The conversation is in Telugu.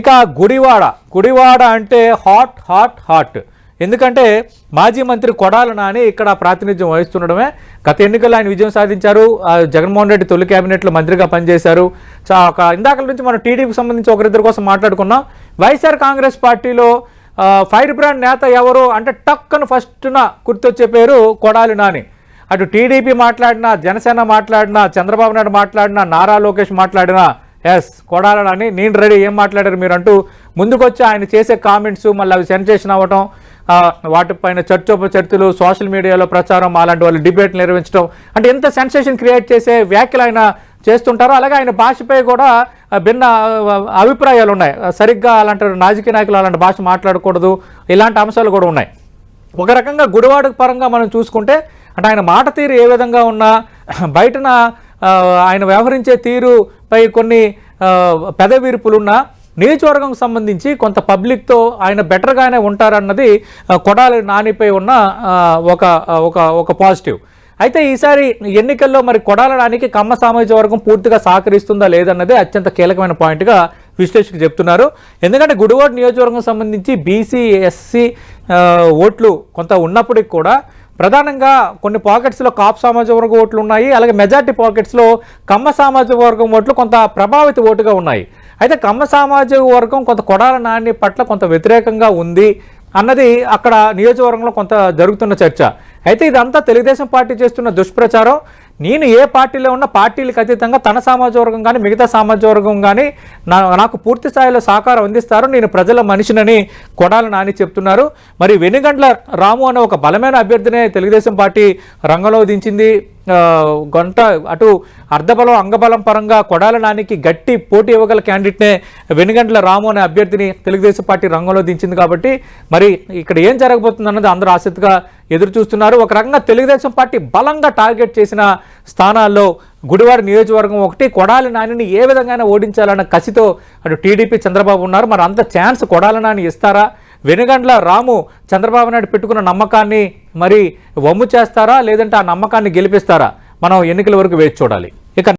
ఇక గుడివాడ గుడివాడ అంటే హాట్ హాట్ హాట్. ఎందుకంటే మాజీ మంత్రి కొడాల నాని ఇక్కడ ప్రాతినిధ్యం వహిస్తుండడమే. గత ఎన్నికల్లో ఆయన విజయం సాధించారు. జగన్మోహన్ రెడ్డి తొలి క్యాబినెట్లో మంత్రిగా పనిచేశారు. చా ఒక ఇందాక నుంచి మనం టీడీపీకి సంబంధించి ఒకరిద్దరి కోసం మాట్లాడుకున్నాం. వైఎస్ఆర్ కాంగ్రెస్ పార్టీలో ఫైర్ బ్రాండ్ నేత ఎవరు అంటే టక్కను ఫస్ట్న గుర్తొచ్చే పేరు కొడాలి నాని. అటు టీడీపీ మాట్లాడినా జనసేన మాట్లాడినా చంద్రబాబు నాయుడు మాట్లాడినా నారా లోకేష్ మాట్లాడినా ఎస్ కొడాలని నేను రెడీ. ఏం మాట్లాడారు మీరు అంటూ ముందుకొచ్చి ఆయన చేసే కామెంట్స్ మళ్ళీ అవి సెన్సేషన్ అవ్వటం వాటిపైన వాటిపైన చర్చోపచర్చలు సోషల్ మీడియాలో ప్రచారం అలాంటి వాళ్ళు డిబేట్ నిర్వహించడం అంటే ఎంత సెన్సేషన్ క్రియేట్ చేసే వ్యాఖ్యలు ఆయన చేస్తుంటారో అలాగే ఆయన భాషపై కూడా భిన్న అభిప్రాయాలు ఉన్నాయి. సరిగ్గా అలాంటి రాజకీయ నాయకులు అలాంటి భాష మాట్లాడకూడదు ఇలాంటి అంశాలు కూడా ఉన్నాయి. ఒక రకంగా గుడివాడ పరంగా మనం చూసుకుంటే అంటే ఆయన మాట తీరు ఏ విధంగా ఉన్నా బయటన ఆయన వ్యవహరించే తీరుపై కొన్ని పెదవిరుపులున్నా నియోజకవర్గం సంబంధించి కొంత పబ్లిక్తో ఆయన బెటర్గానే ఉంటారన్నది కొడాలి నానిపై ఉన్న ఒక ఒక ఒక పాజిటివ్ అయితే ఈసారి ఎన్నికల్లో మరి కొడాలడానికి కమ్మ సామాజిక వర్గం పూర్తిగా సహకరిస్తుందా లేదన్నదే అత్యంత కీలకమైన పాయింట్గా విశ్లేషకులు చెప్తున్నారు. ఎందుకంటే గుడివాడ నియోజకవర్గం సంబంధించి బీసీ ఎస్సీ ఓట్లు కొంత ఉన్నప్పటికి కూడా ప్రధానంగా కొన్ని పాకెట్స్లో కాప్ సామాజిక వర్గం ఓట్లు ఉన్నాయి అలాగే మెజార్టీ పాకెట్స్లో కమ్మ సామాజిక వర్గం ఓట్లు కొంత ప్రభావిత ఓటుగా ఉన్నాయి. అయితే కమ్మ సామాజిక వర్గం కొంత కొడాల నాని పట్ల కొంత వ్యతిరేకంగా ఉంది అన్నది అక్కడ నియోజకవర్గంలో కొంత జరుగుతున్న చర్చ. అయితే ఇదంతా తెలుగుదేశం పార్టీ చేస్తున్న దుష్ప్రచారం. నేను ఏ పార్టీలో ఉన్న పార్టీలకు అతీతంగా తన సామాజిక వర్గం కానీ మిగతా సామాజిక వర్గం కానీ నా నాకు పూర్తి స్థాయిలో సహకారం అందిస్తారు. నేను ప్రజల మనిషినని కొడాల నాని చెప్తున్నారు. మరి వెనుగండ్ల రాము అనే ఒక బలమైన అభ్యర్థినే తెలుగుదేశం పార్టీ రంగంలో దించింది. గంట అటు అర్ధబలం అంగబలం పరంగా కొడాల నానికి గట్టి పోటీ ఇవ్వగల క్యాండిడేట్నే వెనుగండ్ల రాము అనే అభ్యర్థిని తెలుగుదేశం పార్టీ రంగంలో దించింది కాబట్టి మరి ఇక్కడ ఏం జరగబోతుంది అన్నది అందరూ ఆసక్తిగా ఎదురు చూస్తున్నారు ఒక రకంగా తెలుగుదేశం పార్టీ బలంగా టార్గెట్ చేసిన స్థానాల్లో గుడివాడ నియోజకవర్గం ఒకటి కొడాలి నానిని ఏ విధంగానే ఓడించాలన్న కసితో అటు టీడీపీ చంద్రబాబు ఉన్నారు. మరి అంత ఛాన్స్ కొడాలి నాని ఇస్తారా? వెనుగండ్ల రాము చంద్రబాబు నాయుడు పెట్టుకున్న నమ్మకాన్ని మరి వమ్ము చేస్తారా? లేదంటే ఆ నమ్మకాన్ని గెలిపిస్తారా? మనం ఎన్నికల వరకు వేచి చూడాలి.